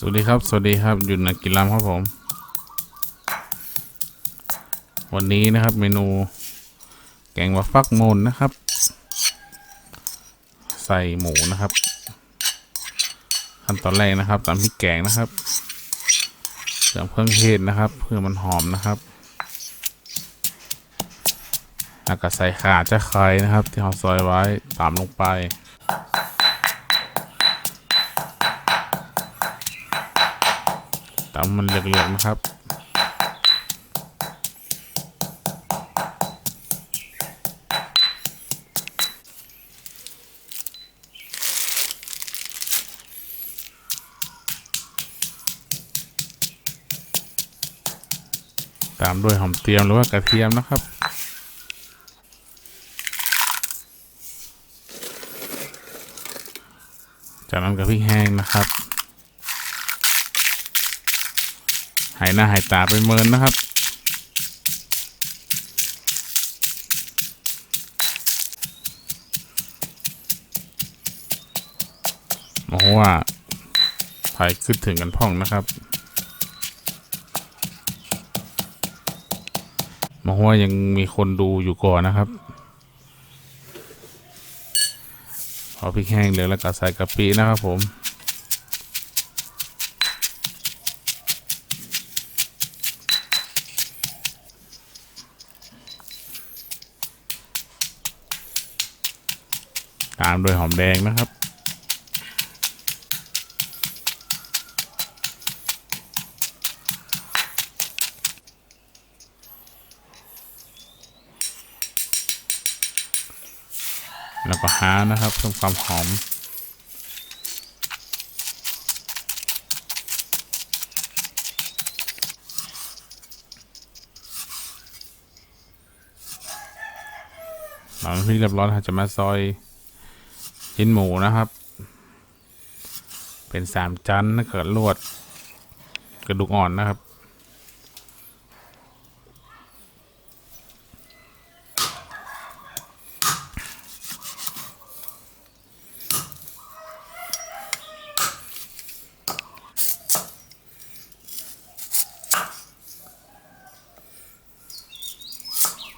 สวัสดีครับ สวัสดีครับอยู่นักกินลำครับผม วันนี้นะครับเมนู แกงวะฟักมนนะครับ ใส่หมูนะครับ ขั้นตอนแรกนะครับตามพริกแกงนะครับเติมเครื่องเทศนะครับ เพื่อมันหอมนะครับแล้วก็ใส่ข่าจะไคร้นะครับ ที่เราซอยไว้ตามลงไป ตามมันเหลืองๆนะครับตามด้วยหอมเจียมหรือว่ากระเทียมนะครับ จากนั้นกับพริกแห้งนะครับ หายหน้าหายตาไปเมินนะครับโอ้โหว่าถ่ายขึ้นถึงกันพ่องนะครับมโหว่ายังมีคนดูอยู่ก่อนนะครับ พอพริกแห้งเหลืองแล้วก็ใส่กะปินะครับผม ตามด้วยหอมแดงนะครับ แล้วก็หานะครับเพิ่มความหอมหลังที่เรียบร้อยจะมาซอย ชิ้นหมูนะครับ เป็นสามชั้นถ้าเกิดลวด กระดูกอ่อนนะครับ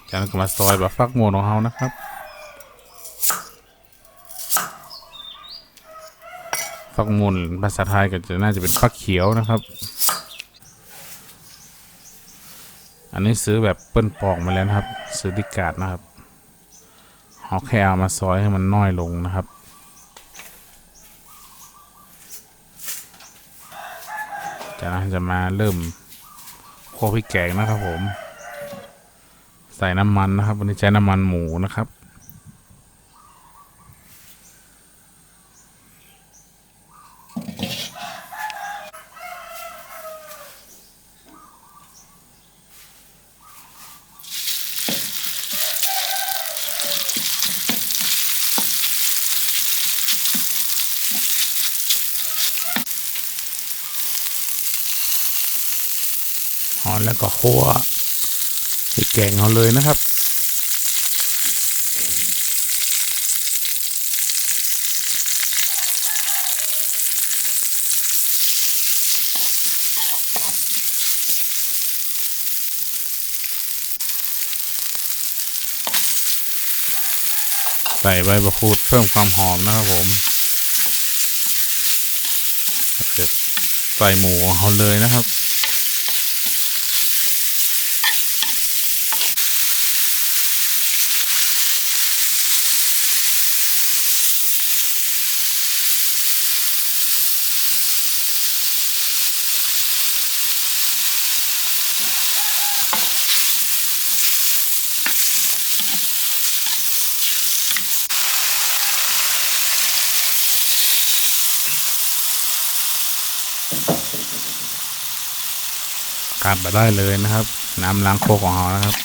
จากนั้นก็มาซอยแบบฟักโมนของเขานะครับ ฟักมูลภาษาไทยก็จะน่าจะเป็นฟักเขียวนะครับ อันนี้ซื้อแบบเปิ้ลปอกมาแล้วนะครับ ซื้อดิกาดนะครับเอาแค่เอามาซอยให้มันน้อยลงนะครับจากนั้นจะมาเริ่มคั่วพริกแกงนะครับผม ใส่น้ำมันนะครับวันนี้ใช้น้ำมันหมูนะครับ แล้วก็คั่วพริกแกงเขาเลยนะครับ ใส่ใบมะกรูดเพิ่มความหอมนะครับผมเสร็จใส่หมูของเขาเลยนะครับ ขาดไปได้เลยนะครับ น้ำล้างโคกของเรานะครับ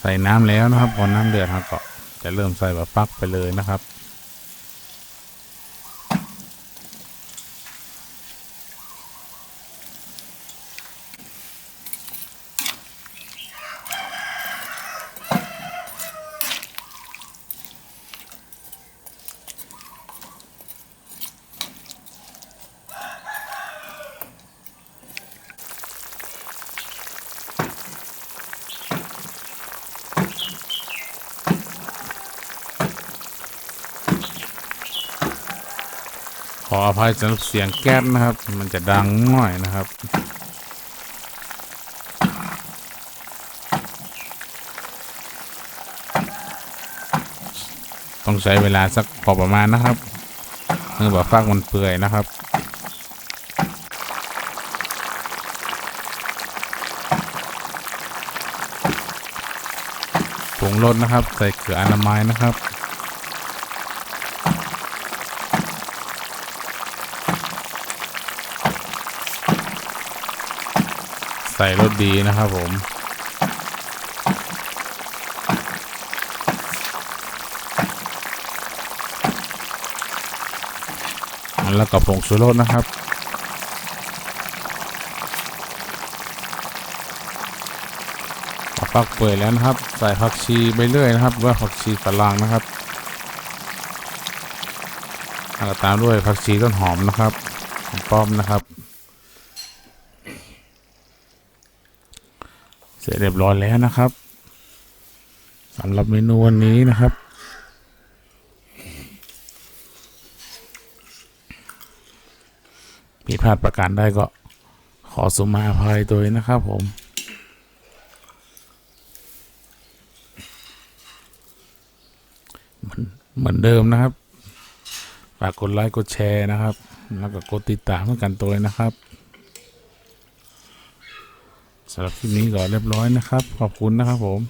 ใส่น้ำแล้วนะครับพอน้ำเดือดเราก็จะเริ่มใส่แบบฟักไปเลยนะครับ ขออภัยสำหรับเสียงแก๊สนะครับ มันจะดังหน่อยนะครับ ต้องใช้เวลาสักพอประมาณนะครับเนื่องจากฟากมันเปื่อยนะครับผงรสนะครับ ใส่เกลืออนามัยนะครับ ใส่รสดีนะครับผม แล้วก็ผงชูรสนะครับฟักเปื่อยแล้วนะครับ ใส่ผักชีไปเรื่อยนะครับว่าผักชีฝรั่งนะครับแล้วตามด้วยผักชีต้นหอมนะครับป้อมนะครับ สร็จเรียบร้อยแล้วนะครับสำหรับเมนูวันนี้นะครับ ผิดพลาดประการได้ก็ขอสุมาอภัยตัวนะครับผมเหมือนเหมือนเดิมนะครับ ฝากกดไลค์กดแชร์นะครับ แล้วก็กดติดตามเพื่อกันตัวนะครับ สำหรับคลิปนี้ก็เรียบร้อยนะครับ ขอบคุณนะครับผม